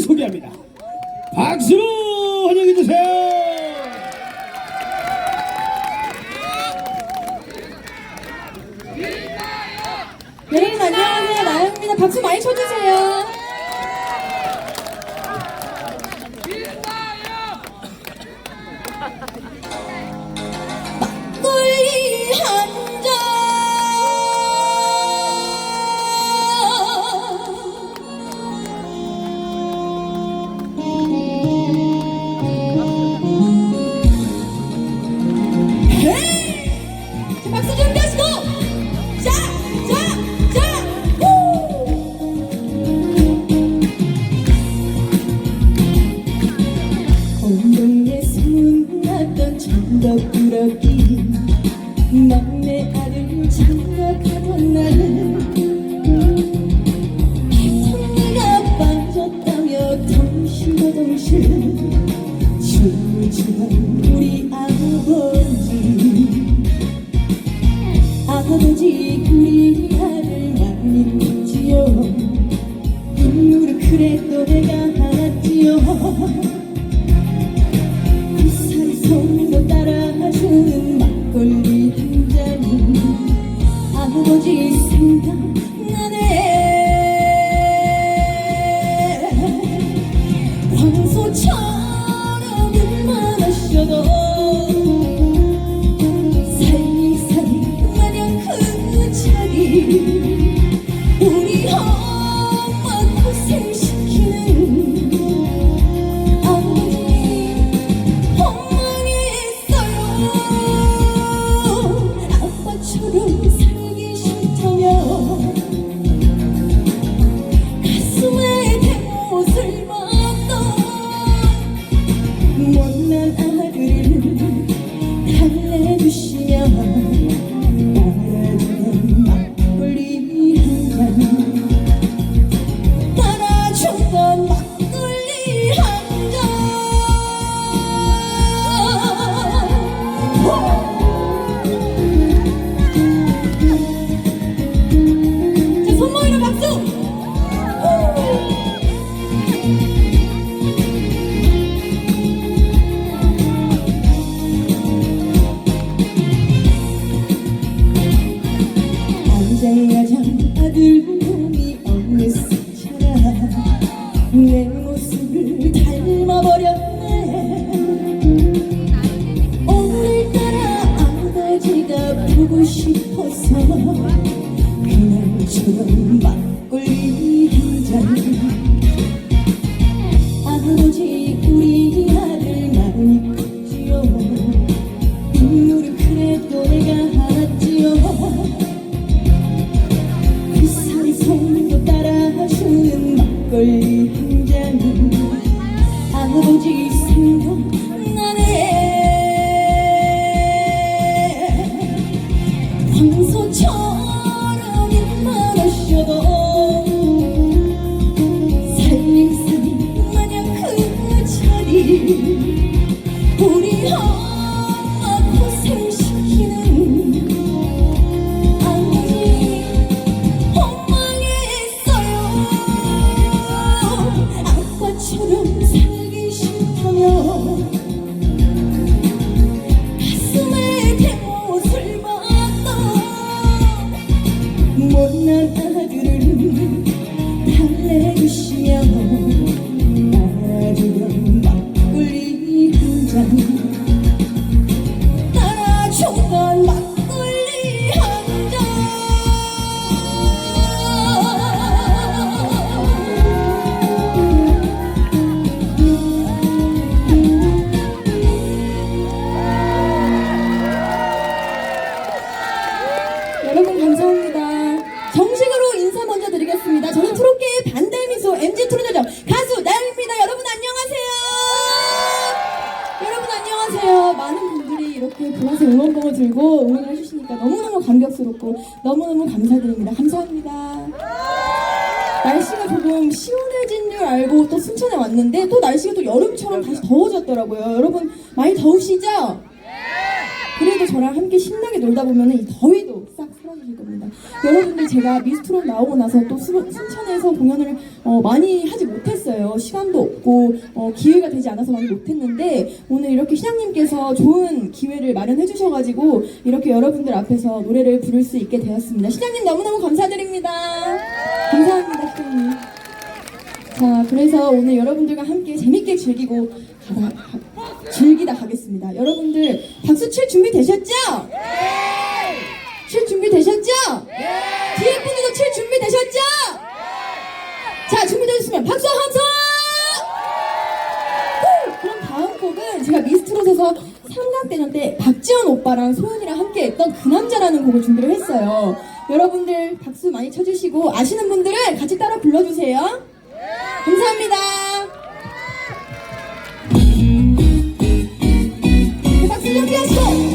소개합니다. 박수로 환영해 주세요. 네, 안녕하세요 나영입니다. 박수 많이 쳐주세요. 어디 생각나네. 你 더우더라고요. 여러분 많이 더우시죠? 그래도 저랑 함께 신나게 놀다 보면 이 더위도 싹 사라질 겁니다. 여러분들 제가 미스트롯 나오고 나서 또 순천에서 공연을 어, 많이 하지 못했어요. 시간도 없고 어, 기회가 되지 않아서 많이 못했는데 오늘 이렇게 시장님께서 좋은 기회를 마련해 주셔가지고 이렇게 여러분들 앞에서 노래를 부를 수 있게 되었습니다. 시장님 너무너무 감사드립니다. 감사합니다, 시장님. 자, 그래서 오늘 여러분들과 함께 재밌게 즐기고 가보겠습니다. 즐기다 가겠습니다. 여러분들 박수 칠 준비 되셨죠? 칠 준비 되셨죠? 뒤에 분들도 칠 준비 되셨죠? 자, 준비되셨으면 박수 함성! 후! 그럼 다음 곡은 제가 미스트롯에서 3강 때때 박지원 오빠랑 소연이랑 함께 했던 그 남자라는 곡을 준비를 했어요. 여러분들 박수 많이 쳐주시고 아시는 분들은 같이 따라 불러주세요. 감사합니다. 네, 박수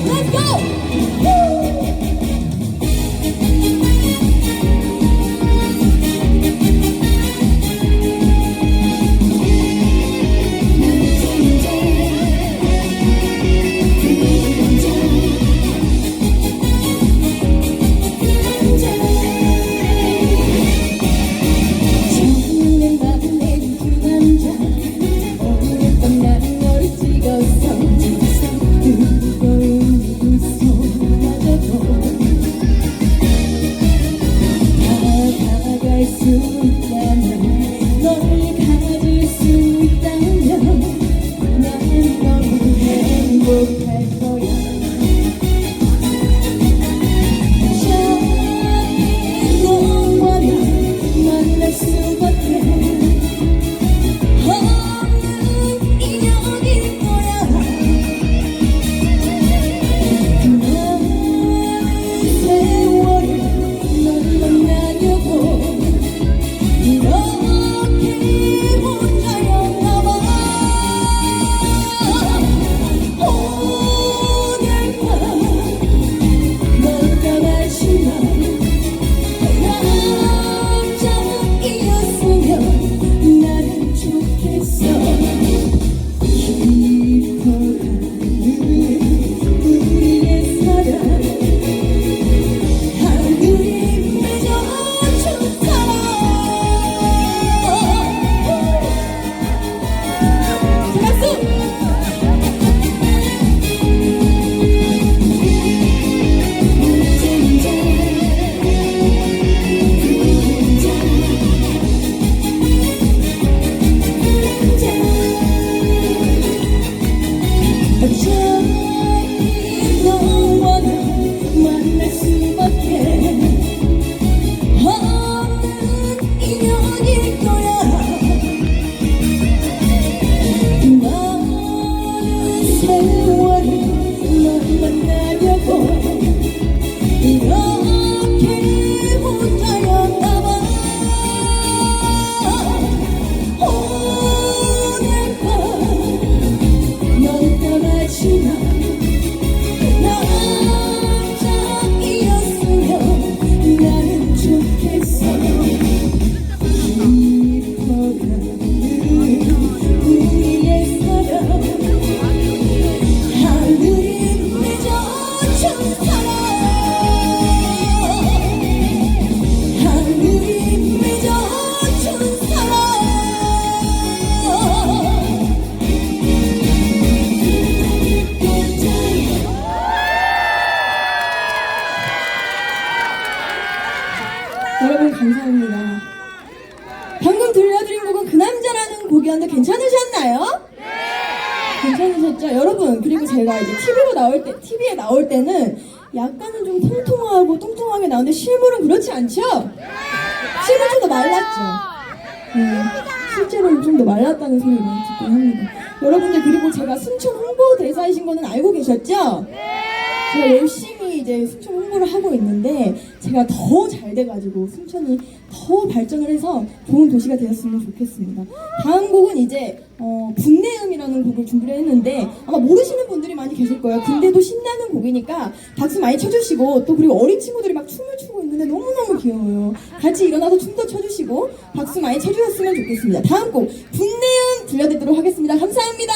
않죠? 실물 좀더 말랐죠? 네, 실제로는 좀 더 말랐다는 소리 많이 듣곤 합니다. 여러분들 그리고 제가 순천 홍보 대사이신 거는 알고 계셨죠? 제가 열심히 이제 순천 홍보를 하고 있는데 제가 더 잘 돼가지고 순천이 더 발전을 해서 좋은 도시가 되었으면 좋겠습니다. 다음 곡은 이제 어, 분내음이라는 곡을 준비를 했는데 아마 모르시는 분들이 많이 계실 거예요. 근데도 신나는 곡이니까 박수 많이 쳐주시고 또 그리고 어린 친구들이 막 춤을 추고 있는데 너무너무 귀여워요. 같이 일어나서 춤도 춰주시고 박수 많이 쳐주셨으면 좋겠습니다. 다음 곡 분내음 들려드리도록 하겠습니다. 감사합니다.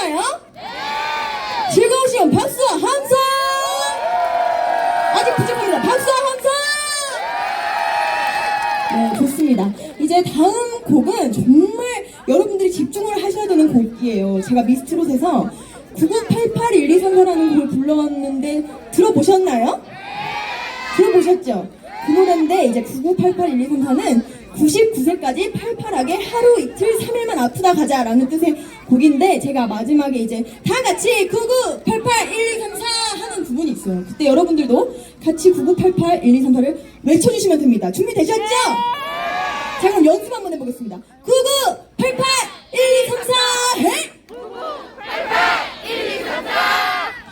즐거우신가요? 즐거우시면 박수와 함성! 아직 부족합니다. 박수와 함성! 네, 좋습니다. 이제 다음 곡은 정말 여러분들이 집중을 하셔야 되는 곡이에요. 제가 미스트롯에서 9988-1234라는 곡을 불렀는데 들어보셨나요? 들어보셨죠? 그 노래인데 이제 9988-1234는 99세까지 팔팔하게 하루 이틀 3일만 아프다 가자라는 뜻의 곡인데 제가 마지막에 이제 다 같이 9988-1234 하는 부분이 있어요. 그때 여러분들도 같이 9988-1234를 외쳐주시면 됩니다. 준비되셨죠? 자 그럼 연습 한번 해보겠습니다. 9988-1234 해!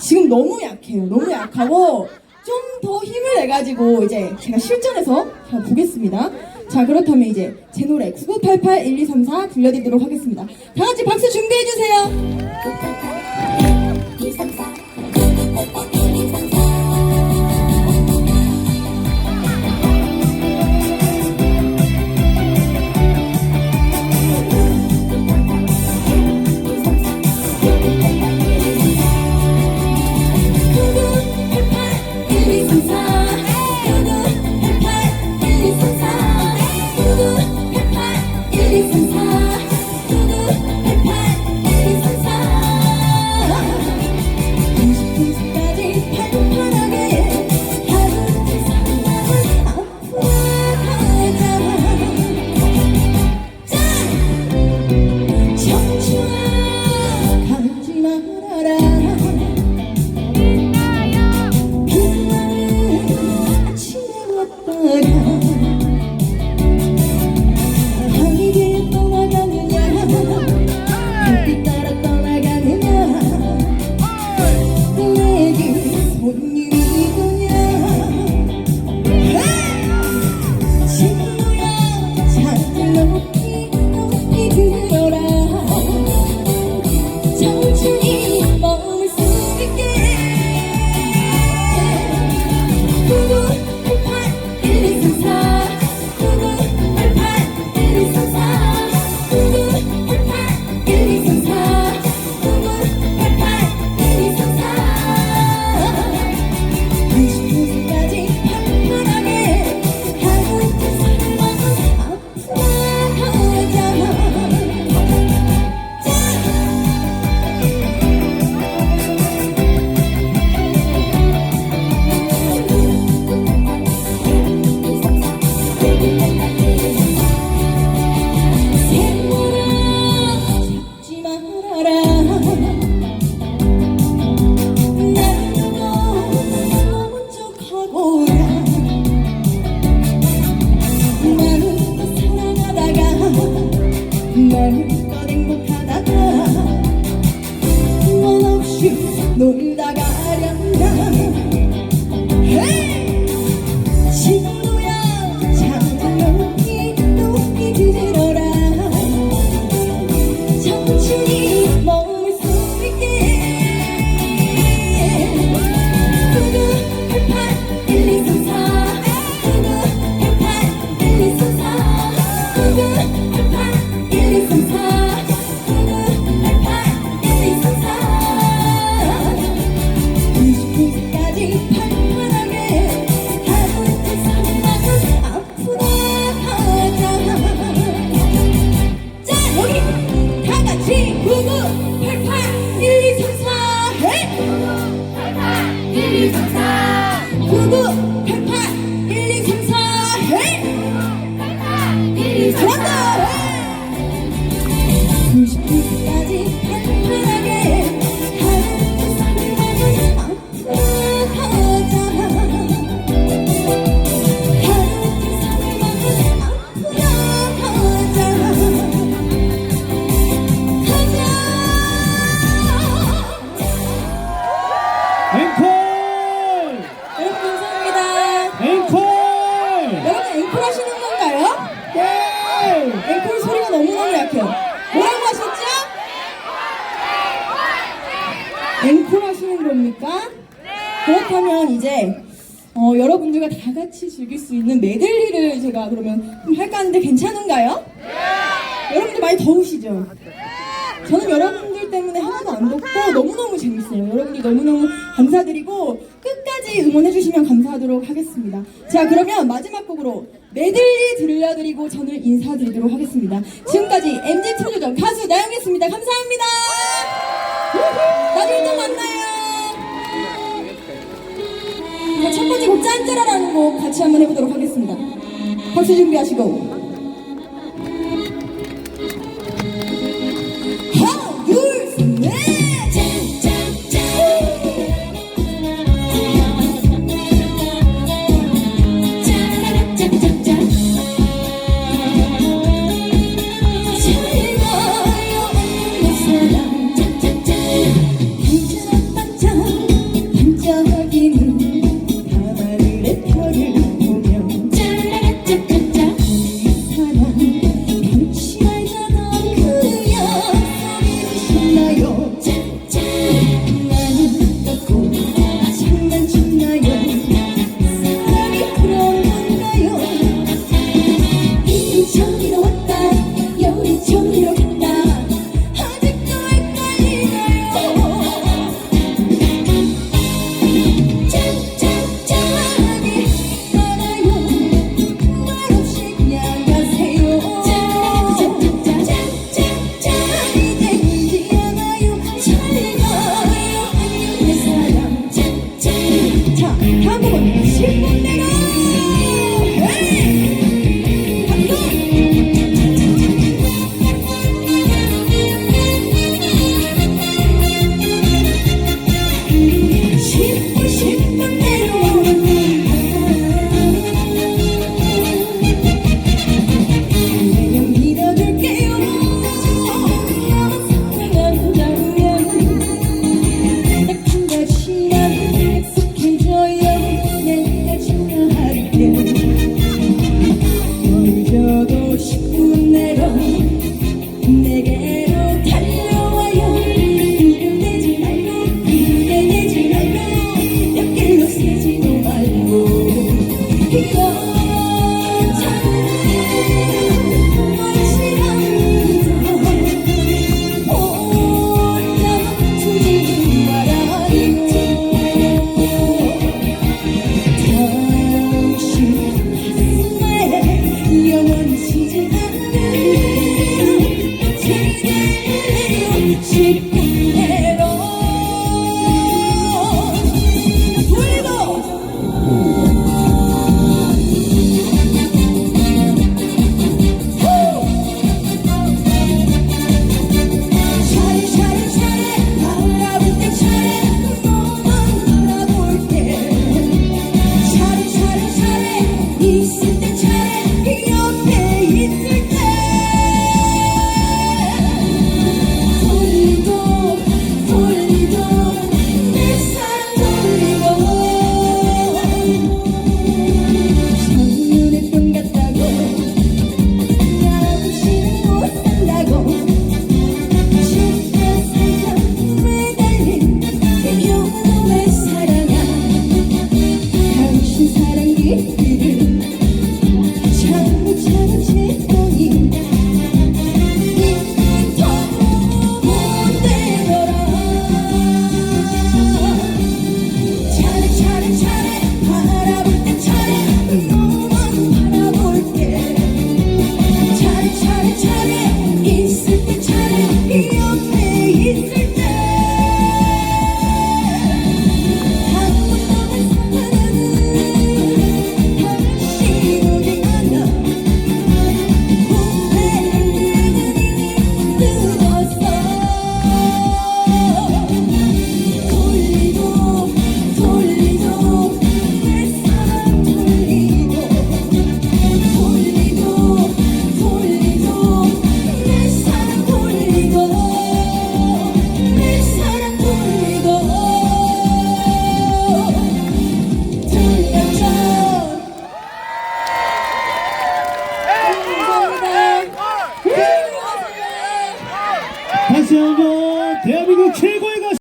지금 너무 약해요. 너무 약하고 좀 더 힘을 내가지고 이제 제가 실전에서 자, 보겠습니다. 자 그렇다면 이제 제 노래 9988-1234 들려드리도록 하겠습니다. 다 같이 박수 준비해주세요. 1234 어, 여러분들과 다 같이 즐길 수 있는 메들리를 제가 그러면 좀 할까 하는데 괜찮은가요? 여러분들 많이 더우시죠? 저는 여러분들 때문에 하나도 안 덥고 너무너무 재밌어요. 여러분들 너무너무 감사드리고 끝까지 응원해주시면 감사하도록 하겠습니다. 자, 그러면 마지막 곡으로 메들리 들려드리고 저는 인사드리도록 하겠습니다. 지금까지 MG 초조전 가수 나영이었습니다. 감사합니다. 나중에 또 만나요. 자, 첫 번째 곡 짠짜라라는 곡 같이 한번 해보도록 하겠습니다. 박수 준비하시고.